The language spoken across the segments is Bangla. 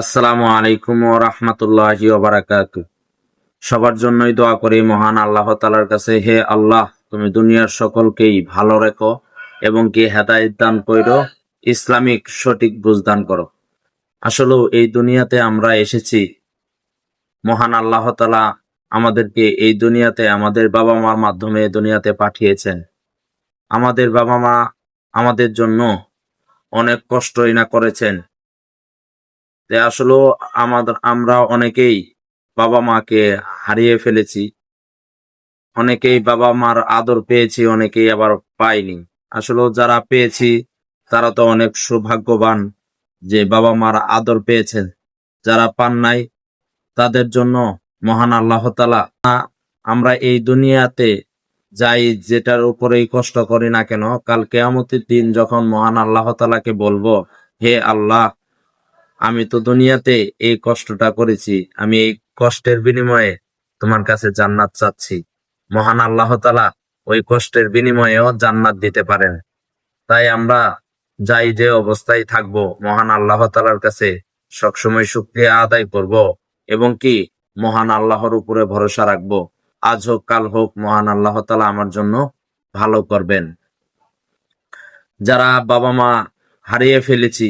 আসসালামু আলাইকুম ও রহমতুল্লাহ বারাকাত সবার জন্যই দোয়া করি, মহান আল্লাহ তালার কাছে, হে আল্লাহ, তুমি দুনিয়ার সকলকেই ভালো রেখো এবং কি হেদায়ত দান করো, ইসলামিক সঠিক বুঝদান করো। আসলেও এই দুনিয়াতে আমরা এসেছি, মহান আল্লাহ তালা আমাদেরকে এই দুনিয়াতে আমাদের বাবা মার মাধ্যমে দুনিয়াতে পাঠিয়েছেন। আমাদের বাবা মা আমাদের জন্য অনেক কষ্টই না করেছেন যে আসলেও আমাদের, আমরা অনেকেই বাবা মাকে হারিয়ে ফেলেছি। অনেকেই বাবা মার আদর পেয়েছি, অনেকেই আবার পাইনি। আসলেও যারা পেয়েছি, তারা তো অনেক সৌভাগ্যবান যে বাবা মার আদর পেয়েছেন যারা পান নাই, তাদের জন্য মহান আল্লাহ তালা আমরা এই দুনিয়াতে যাই যেটার উপরেই কষ্ট করি না কেন, কাল কেয়ামতের দিন যখন মহান আল্লাহ তালাকে বলব, হে আল্লাহ আমি তো দুনিয়াতে এই কষ্টটা করেছি। আমি এই কষ্টের বিনিময়ে তোমার কাছে জান্নাত চাচ্ছি। মহান আল্লাহ তালা ওই কষ্টের বিনিময়েও জান্নাত দিতে পারেন। তাই আমরা যাই যে অবস্থায় থাকব, মহান আল্লাহ তালার কাছে সবসময় শুক্রিয়া আদায় করব এবং কি মহান আল্লাহর উপরে ভরসা রাখব। আজ হোক, কাল হোক, মহান আল্লাহ তালা আমার জন্য ভালো করবেন। যারা বাবা মা হারিয়ে ফেলেছি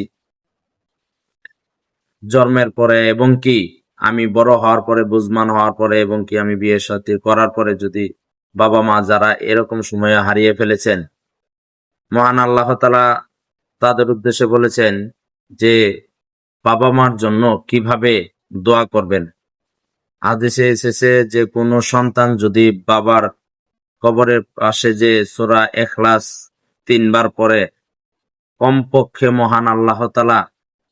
জন্মের পরে এবং কি? আমি বড় হওয়ার পরে, বুঝমান হওয়ার পরে এবং কি আমি বিয়ে সাথে করার পরে যদি বাবা মা যারা এরকম সময়ে হারিয়ে ফেলেছেন। মহান আল্লাহ তালা তাদের উদ্দেশ্যে বলেছেন যে, বাবা মার জন্য কীভাবে দোয়া করবেন? আদেশে এসেছে যে, কোনো সন্তান যদি বাবার কবরের পাশে যে সোরা এখলাস তিনবার পরে কমপক্ষে মহান আল্লাহ তালা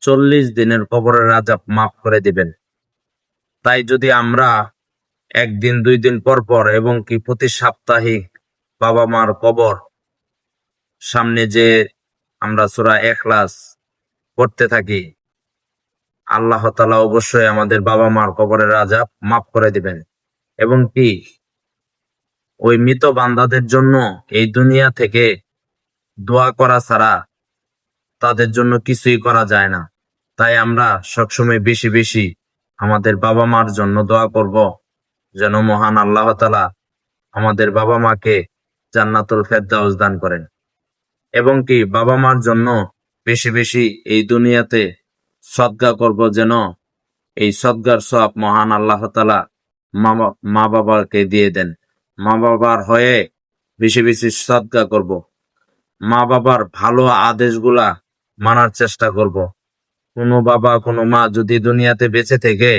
চল্লিশ দিনের কবরের রাজা মাফ করে দিবেন। তাই যদি আমরা একদিন, দুই দিন পর পর এবং কি প্রতি সাপ্তাহিক বাবা মার কবর সামনে যে আমরা সুরা এখলাস পড়তে থাকি, আল্লাহ তালা অবশ্যই আমাদের বাবা মার কবরের রাজা মাফ করে দিবেন। এবং কি ওই মৃত বান্দাদের জন্য এই দুনিয়া থেকে দোয়া করা ছাড়া তাদের জন্য কিছুই করা যায় না। তাই আমরা সবসময় বেশি বেশি আমাদের বাবা মার জন্য দোয়া করব, যেন মহান আল্লাহ তালা আমাদের বাবা মাকে জান্নাতুল ফেরদাউস দান করেন। এবং কি বাবা মার জন্য বেশি বেশি এই দুনিয়াতে সদ্গা করব যেন এই সদ্গার সব মহান আল্লাহ তালা মা বাবাকে দিয়ে দেন। মা বাবার হয়ে বেশি বেশি সদ্গা করব। মা বাবার ভালো আদেশগুলা মানার চেষ্টা করব। কোনো বাবা, কোনো মা যদি দুনিয়াতে বেঁচে থেকে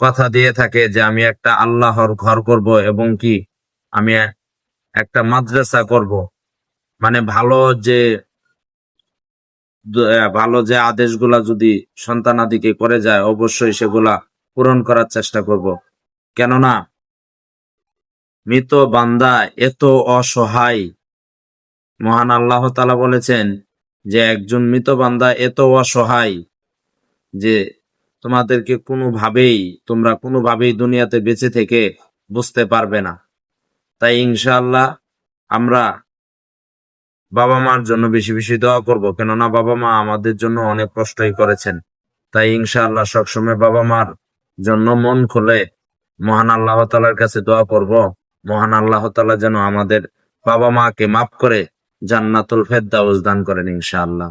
কথা দিয়ে থাকে যে আমি একটা আল্লাহর ঘর করব এবং কি আমি একটা মাদ্রাসা করব মানে ভালো যে ভালো যে আদেশগুলা যদি সন্তানাদিকে করে যায়, অবশ্যই সেগুলা পূরণ করার চেষ্টা করব। কেননা মৃত বান্দা এত অসহায়। মহান আল্লাহ তালা বলেছেন যে একজন মৃত বান্দা এত অসহায় যে তোমাদেরকে কোনোভাবেই, তোমরা কোনোভাবেই দুনিয়াতে বেঁচে থেকে বুঝতে পারবে না। তাই ইনশাআল্লাহ আমরা বাবা মার জন্য বেশি বেশি দোয়া করব, কেননা বাবা মা আমাদের জন্য অনেক কষ্টই করেছেন। তাই ইনশাআল্লাহ সবসময় বাবা মার জন্য মন খুলে মহান আল্লাহ তালার কাছে দোয়া করব। মহান আল্লাহ তালা যেন আমাদের বাবা মাকে মাফ করে জান্নাতুল ফেরদাউস দান করেন ইনশাআল্লাহ।